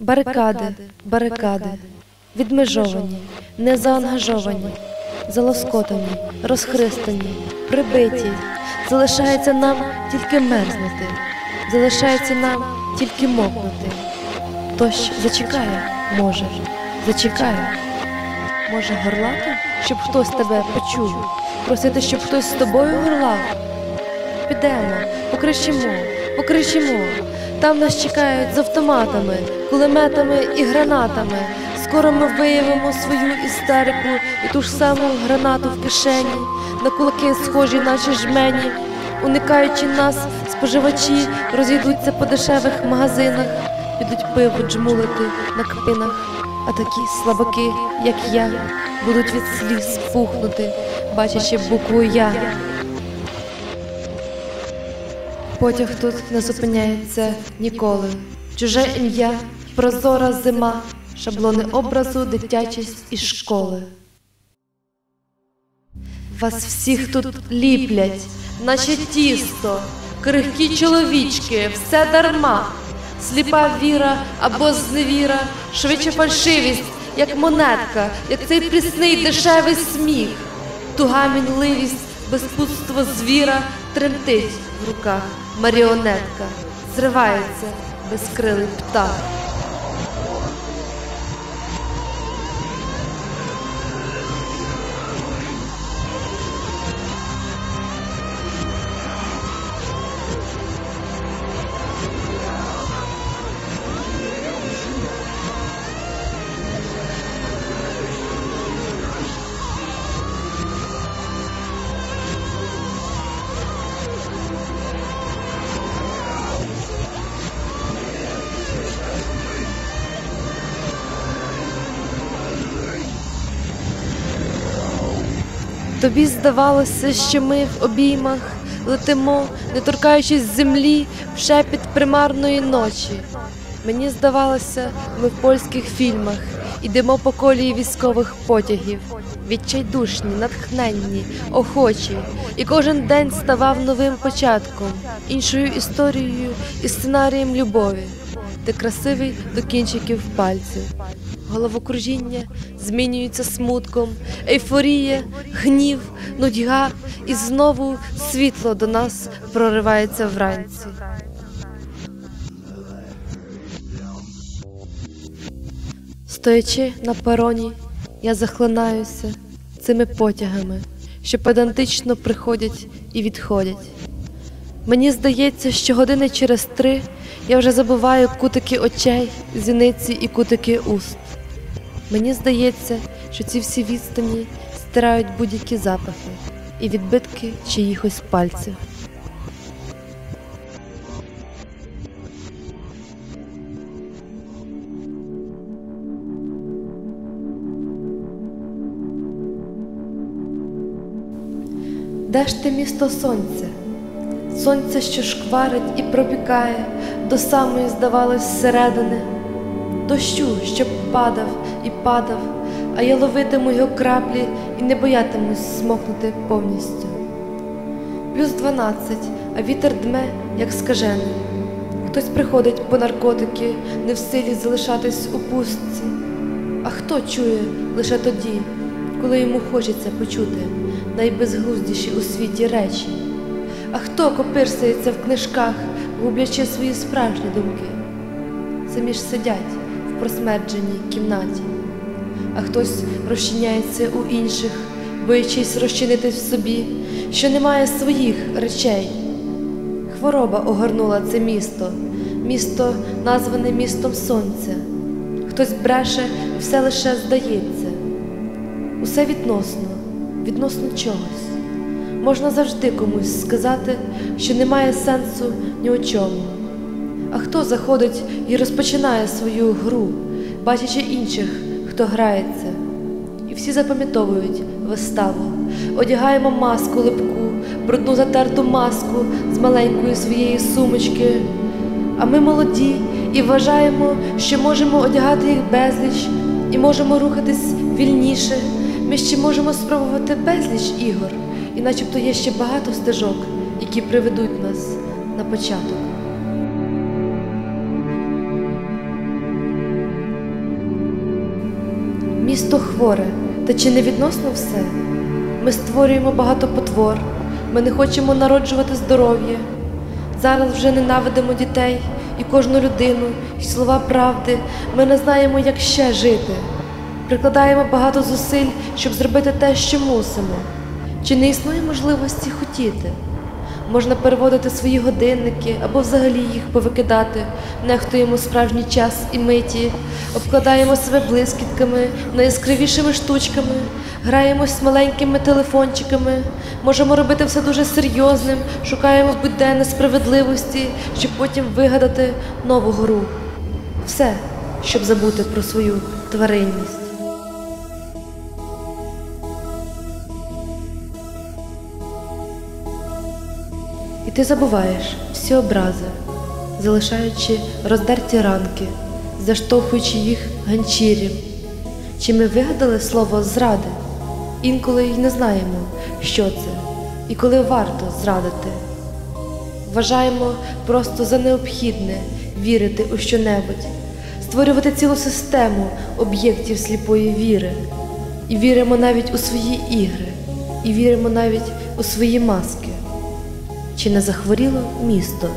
Барикади, барикади, відмежовані, незаангажовані, залоскотані, розхристані, прибиті. Залишається нам тільки мерзнути, залишається нам тільки мокнути. Тож зачекає, може, зачекає. Може, горлати, щоб хтось тебе почув, просити, щоб хтось з тобою горлав. Підемо, покричимо, покричимо. Там нас чекають з автоматами, кулеметами і гранатами. Скоро ми виявимо свою істерику і ту ж саму гранату в кишені, на кулаки схожі, наче жмені. Уникаючи нас, споживачі розійдуться по дешевих магазинах, підуть пиво джмулити на кпинах. А такі слабаки, як я, будуть від сліз пухнути, бачачи букву Я. Потяг тут не зупиняється ніколи. Чуже ім'я, прозора зима, шаблони образу, дитячість і школи. Вас всіх тут ліплять, наче тісто, крихкі чоловічки, все дарма, сліпа віра або зневіра, швидше фальшивість, як монетка, як цей прісний дешевий сміх, туга мінливість, безпутство звіра тремтить в руках маріонетка, зривається безкрилий птах. Тобі здавалося, що ми в обіймах летимо, не торкаючись землі в шепіт примарної ночі. Мені здавалося, ми в польських фільмах ідемо по колії військових потягів, відчайдушні, натхненні, охочі, і кожен день ставав новим початком, іншою історією і сценарієм любові. Ти красивий до кінчиків пальців. Головокружіння змінюється смутком, ейфорія, гнів, нудьга, і знову світло до нас проривається вранці. Стоячи на пероні, я захлинаюся цими потягами, що педантично приходять і відходять. Мені здається, що години через три я вже забуваю кутики очей, зіниці і кутики уст. Мені здається, що ці всі відстані стирають будь-які запахи і відбитки чиїхось пальців. Де ж ти місто сонця? Сонце, що шкварить і пробікає до самої, здавалось, зсередини, дощу, що падав і падав, а я ловитиму його краплі і не боятимусь смокнути повністю. Плюс дванадцять, а вітер дме, як скажений. Хтось приходить по наркотики, не в силі залишатись у пустці. А хто чує лише тоді, коли йому хочеться почути найбезглуздіші у світі речі? А хто копирсається в книжках, гублячи свої справжні думки? Самі ж сидять просмердженій кімнаті, а хтось розчиняється у інших, боячись розчинитись в собі, що немає своїх речей. Хвороба огорнула це місто, місто, назване містом сонця. Хтось бреше і все лише здається. Усе відносно, відносно чогось. Можна завжди комусь сказати, що немає сенсу ні у чому. А хто заходить і розпочинає свою гру, бачачи інших, хто грається, і всі запам'ятовують виставу, одягаємо маску липку, брудну затерту маску з маленької своєї сумочки. А ми молоді і вважаємо, що можемо одягати їх безліч і можемо рухатись вільніше. Ми ще можемо спробувати безліч ігор, і начебто є ще багато стежок, які приведуть нас на початок. Місто хворе, та чи не відносно все? Ми створюємо багато потвор, ми не хочемо народжувати здоров'я. Зараз вже ненавидимо дітей і кожну людину, і слова правди. Ми не знаємо, як ще жити. Прикладаємо багато зусиль, щоб зробити те, що мусимо. Чи не існує можливості хотіти? Можна переводити свої годинники або взагалі їх повикидати, нехтуємо справжній час і миті, обкладаємо себе блискітками, найяскравішими штучками, граємось маленькими телефончиками, можемо робити все дуже серйозним, шукаємо будь-де несправедливості, щоб потім вигадати нову гру. Все, щоб забути про свою тваринність. І ти забуваєш всі образи, залишаючи роздерті ранки, заштовхуючи їх ганчір'ям. Чи ми вигадали слово зради? Інколи й не знаємо, що це і коли варто зрадити. Вважаємо просто за необхідне вірити у щонебудь, створювати цілу систему об'єктів сліпої віри. І віримо навіть у свої ігри, і віримо навіть у свої маски. Чи не захворіло місто